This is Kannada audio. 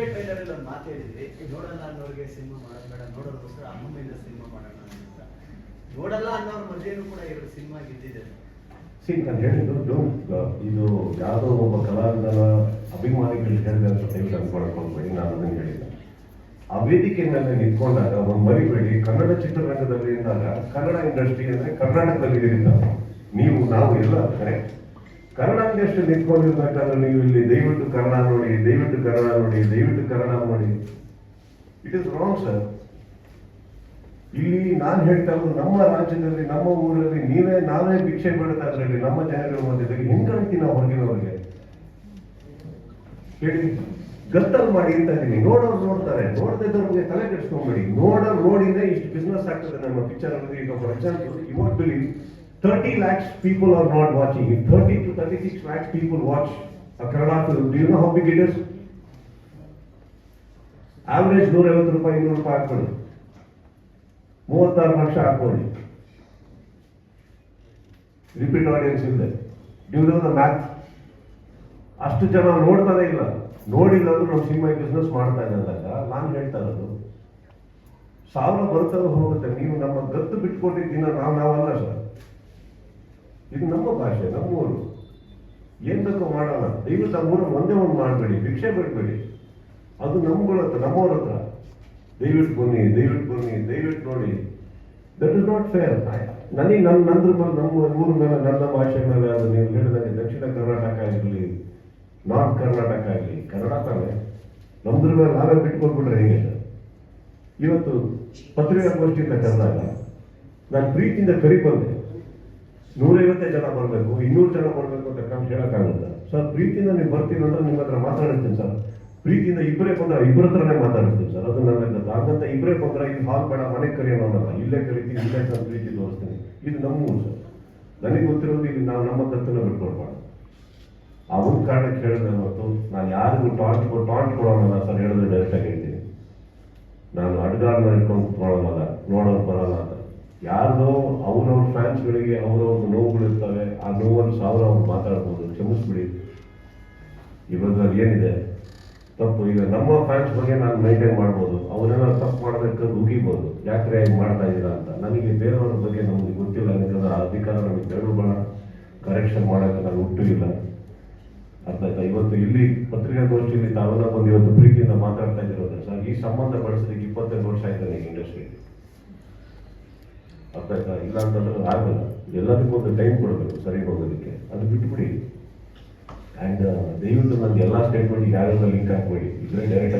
ರಿಪೇ ಟ್ರೈಲರ್ ಅಲ್ಲಿ ಒಂದು ಮಾತು ಹೇಳಿದ್ರಿ ನೋಡಲ್ಲ ಅನ್ನೋರಿಗೆ ಸಿನಿಮಾ ಮಾಡೋದು ಬೇಡ, ನೋಡೋದಕ್ಕೋಸ್ಕರ ಅಮ್ಮಮ್ಮಿಂದ ಸಿನಿಮಾ ಮಾಡೋಣ ಅಂತ. ನೋಡಲ್ಲ ಅನ್ನೋರ ಮಧ್ಯೆನೂ ಕೂಡ ಎರಡು ಸಿನಿಮಾ ಗೆದ್ದಿದೆ ನಾನು ಹೇಳಿದ್ದು, ಇದು ಯಾವುದೋ ಒಬ್ಬ ಕಲಾವಿದನ ಅಭಿಮಾನಿಗಳು ಹೇಳಿದೆ ದಯವಿಟ್ಟು ಅನ್ಕೊಳ್ಕೊಂಡ್ಬೇಡಿ ನಾನು ಅದನ್ನು ಹೇಳಿಲ್ಲ ಆ ವೇದಿಕೆ ಮೇಲೆ ನಿಂತ್ಕೊಂಡಾಗ ಒಂದು ಮರಿಬೇಡಿ ಕನ್ನಡ ಚಿತ್ರರಂಗದಲ್ಲಿ ಇದ್ದಾಗ ಕನ್ನಡ ಇಂಡಸ್ಟ್ರಿ ಅಂದ್ರೆ ಕರ್ನಾಟಕದಲ್ಲಿ ಇದರಿಂದ ನೀವು, ನಾವು ಎಲ್ಲ ಕರೆ. ಕನ್ನಡ ಎಷ್ಟು ನೀವು ಇಲ್ಲಿ ದಯವಿಟ್ಟು ಕನ್ನಡ ನೋಡಿ, ದಯವಿಟ್ಟು ಕನ್ನಡ ನೋಡಿ, ದಯವಿಟ್ಟು ಕನ್ನಡ ನೋಡಿ. ಇಟ್ ಇಸ್ ರಾಂಗ್ ಸರ್ ಇಲ್ಲಿ ನಾನು ಹೇಳ್ತಾ ನಮ್ಮ ರಾಜ್ಯದಲ್ಲಿ, ನಮ್ಮ ಊರಲ್ಲಿ ನೀವೇ, ನಾವೇ ಭಿಕ್ಷೆ ಬೇಡ್ತಾ ಇದ್ರಲ್ಲಿ ನಮ್ಮ ಜನಗಳ ಮಧ್ಯದಲ್ಲಿ ಹಿಂಗಾಡ್ತಿ ನಾವು ಹೊರಗಿನವ್ರಿಗೆ ಹೇಳಿ. ಗತ್ತಲ್ ಮಾಡಿ ಅಂತ ಇದೀನಿ ನೋಡೋರು ನೋಡ್ತಾರೆ. ನೋಡದಿದ್ದವ್ರಿಗೆ ತಲೆ ಕೆಡಿಸ್ಕೊಂಬೇಡಿ. ನೋಡೋರು ನೋಡಿದ್ರೆ ಇಷ್ಟು ಬಿಸ್ನೆಸ್ ಆಗ್ತದೆ ನಮ್ಮ ಪಿಕ್ಚರ್ ಅಲ್ಲಿ. ಈಗ ಫಾರ್ ಎಕ್ಸಾಂಪಲ್ ಇವತ್ತು 30 lakhs people are not watching it. 30 to 36 lakhs people watch, a Kannada film. Do you know how big it is? Average ನೂರ ಐವತ್ತು ರೂಪಾಯಿ, ಇನ್ನೂರು ರೂಪಾಯಿ ಹಾಕೊಳ್ಳಿ ಮೂವತ್ತಾರು ಲಕ್ಷ ಹಾಕೊಳ್ಳಿ ರಿಪೀಟ್ ಆಡಿಯನ್ಸ್ ಇಲ್ಲದೆ ಡ್ಯೂ ನೋ ದ ಮ್ಯಾಥ್ ಅಷ್ಟು ಜನ ನೋಡ್ತಾನೆ ಇಲ್ಲ ನೋಡಿಲ್ಲ ಅಂದ್ರೆ ನಾವು ಸಿನಿಮಾ ಬಿಸ್ನೆಸ್ ಮಾಡ್ತಾ ಇದ್ದಾಗ ನಾನು ಹೇಳ್ತಾ ಇರೋದು, ಸಾವಿರ ಬರ್ತವೆ ಹೋಗುತ್ತೆ ನೀವು ನಮ್ಮ ಗತ್ತು ಬಿಟ್ಕೊಂಡಿದ್ದೀನ ನಾವು ನಾವಲ್ಲ ಸರ್ ಇದು ನಮ್ಮ ಭಾಷೆ ನಮ್ಮೂರು ಏನ್ ಬೇಕೋ ಮಾಡೋಣ? ದಯವಿಟ್ಟು ನಮ್ಮೂರಲ್ಲಿ ಒಂದೇ ಒಂದು ಮಾಡಬೇಡಿ, ಭಿಕ್ಷೆ ಬಿಡಬೇಡಿ. ಅದು ನಮ್ಗಳ ಹತ್ರ, ನಮ್ಮವ್ರ ಹತ್ರ. ದಯವಿಟ್ಟು ಬನ್ನಿ ದಯವಿಟ್ಟು ಬನ್ನಿ, ದಯವಿಟ್ಟು ನೋಡಿ. ದಟ್ ಇಸ್ ನಾಟ್ ಫೇರ್ ನನಗೆ ನನ್ನ ನಂದ್ರ ಮೇಲೆ, ನಮ್ಮ ಊರ ಮೇಲೆ, ನನ್ನ ಭಾಷೆ ಮೇಲೆ ಅದು ನೀವು ಹೇಳಿದಂಗೆ ದಕ್ಷಿಣ ಕರ್ನಾಟಕ ಆಗಲಿ ನಾರ್ತ್ ಕರ್ನಾಟಕ ಆಗಲಿ ಕನ್ನಡ ತಾನೆ. ನಮ್ದ್ರ ಮೇಲೆ ನಾವೇ ಬಿಟ್ಕೊಂಡ್ಬಿಟ್ರೆ ಹೇಗೆ? ಇವತ್ತು ಇವತ್ತು ಪತ್ರಿಕಾಗೋಷ್ಠಿಯಿಂದ ಕರೆದಾಗ, ನಾನು ಪ್ರೀತಿಯಿಂದ ಕರಿ ಬಂದೆ ನೂರೈವತ್ತೇ ಜನ ಬರಬೇಕು, ಇನ್ನೂರು ಜನ ಬರಬೇಕು ಅಂತ ಕಮ್ಮಿ ಹೇಳೋಕ್ಕಾಗುತ್ತೆ ಸರ್, ಪ್ರೀತಿಯಿಂದ ನೀವು ಬರ್ತೀನಿ ಅಂದ್ರೆ ನಿಮ್ಮ ಹತ್ರ ಮಾತಾಡಿರ್ತೀನಿ ಸರ್. ಪ್ರೀತಿಯಿಂದ ಇಬ್ಬರೇ ಬಂದ್ರೆ ಇಬ್ಬರ ಹತ್ರನೇ ಮಾತಾಡ್ತೀನಿ ಸರ್. ಅದು ನನ್ನ ಹಾಗಂತ ಇಬ್ಬರೇ ಬಂದ್ರೆ ಇಲ್ಲಿ ಹಾಲ್ ಬೇಡ, ಮನೆಗೆ ಅನ್ನಲ್ಲ ಇಲ್ಲೇ ಕರಿತೀನಿ ಇಲ್ಲೇ ನಾನು ಪ್ರೀತಿ ತೋರಿಸ್ತೀನಿ. ಇದು ನಮ್ಮ ಊರು ಸರ್. ನನಗೆ ಗೊತ್ತಿರೋದು ಇಲ್ಲಿ ನಾವು ನಮ್ಮ ತತ್ವನ ಬಿಟ್ಕೊಡ್ಬಾರ್ದು. ಅವ್ರ ಕಾರಣಕ್ಕೆ ಹೇಳಿದೆ ಮತ್ತು ನಾನು ಯಾರಿಗೂ ಟಾಂಟ್ ಟಾಂಟ್ ಕೊಡೋಣಲ್ಲ ಸರ್, ಹೇಳಿದ್ರೆ ಡೈರೆಕ್ಟಾಗಿ ಹೇಳ್ತೀನಿ. ನಾನು ಅಡ್ಗಾರನ್ನ ಇಟ್ಕೊಂಡು ಕುತ್ಕೊಳ್ಳೋಣಲ್ಲ ನೋಡೋರು ಬರೋಲ್ಲ. ಯಾರ್ದೋ ಅವ್ರವ್ರ ಫ್ಯಾನ್ಸ್ಗಳಿಗೆ ಅವ್ರವ್ರ ನೋವುಗಳಿರ್ತವೆ ಆ ನೋವನ್ನು ಸಾವಿರ ಅವ್ರು ಮಾತಾಡ್ಬೋದು. ಕ್ಷಮಿಸ್ಬಿಡಿ. ಇವಾಗ ಏನಿದೆ? ತಪ್ಪು. ಈಗ ನಮ್ಮ ಫ್ಯಾನ್ಸ್ ಬಗ್ಗೆ ನಾನು ಮೈಂಟೈನ್ ಮಾಡ್ಬೋದು. ಅವರೆಲ್ಲ ತಪ್ಪು ಮಾಡೋದಕ್ಕೆ ಉಗಿಬೋದು. ಯಾಕ್ರೆ ಹಿಂಗೆ ಮಾಡ್ತಾ ಇದ್ದೀರಾ ಅಂತ. ನನಗೆ ಬೇರೆಯವ್ರ ಬಗ್ಗೆ ನಮಗೆ ಗೊತ್ತಿಲ್ಲ. ಯಾಕಂದ್ರೆ ಆ ಅಧಿಕಾರ ನಮಗೆ ಬೇಡ ಕರೆಕ್ಷನ್ ಮಾಡೋಕ್ಕೆ ನಾನು ಹುಟ್ಟು ಇಲ್ಲ. ಅರ್ಥ ಆಯ್ತಾ? ಇವತ್ತು ಇಲ್ಲಿ ಪತ್ರಿಕಾಗೋಷ್ಠಿಯಲ್ಲಿ ತಾವೆಲ್ಲ ಬಂದು ಇವತ್ತು ಪ್ರೀತಿಯಿಂದ ಮಾತಾಡ್ತಾ ಇದ್ದೀರೋದ್ರೆ ಸರ್ ಈ ಸಂಬಂಧ ಬಳಸೋದಕ್ಕೆ ಇಪ್ಪತ್ತೆರಡು ವರ್ಷ ಆಯ್ತು ನನಗೆ ಇಂಡಸ್ಟ್ರಿ ಅರ್ಥ ಆಯ್ತಾ? ಇಲ್ಲ ಅಂತಂದ್ರೆ ಆಗಲ್ಲ. ಎಲ್ಲದಕ್ಕೂ ಒಂದು ಟೈಮ್ ಕೊಡಬೇಕು ಸರಿ ಹೋಗೋದಕ್ಕೆ. ಅದು ಬಿಟ್ಬಿಡಿ. ಆ್ಯಂಡ್ ದಯವಿಟ್ಟು ನನಗೆ ಎಲ್ಲ ಸ್ಟೇಟ್ಮೆಂಟ್ ಯಾರೆಲ್ಲ ಲಿಂಕ್ ಹಾಕ್ಬೇಡಿ. ಇದ್ರೆ ಡೈರೆಕ್ಟ್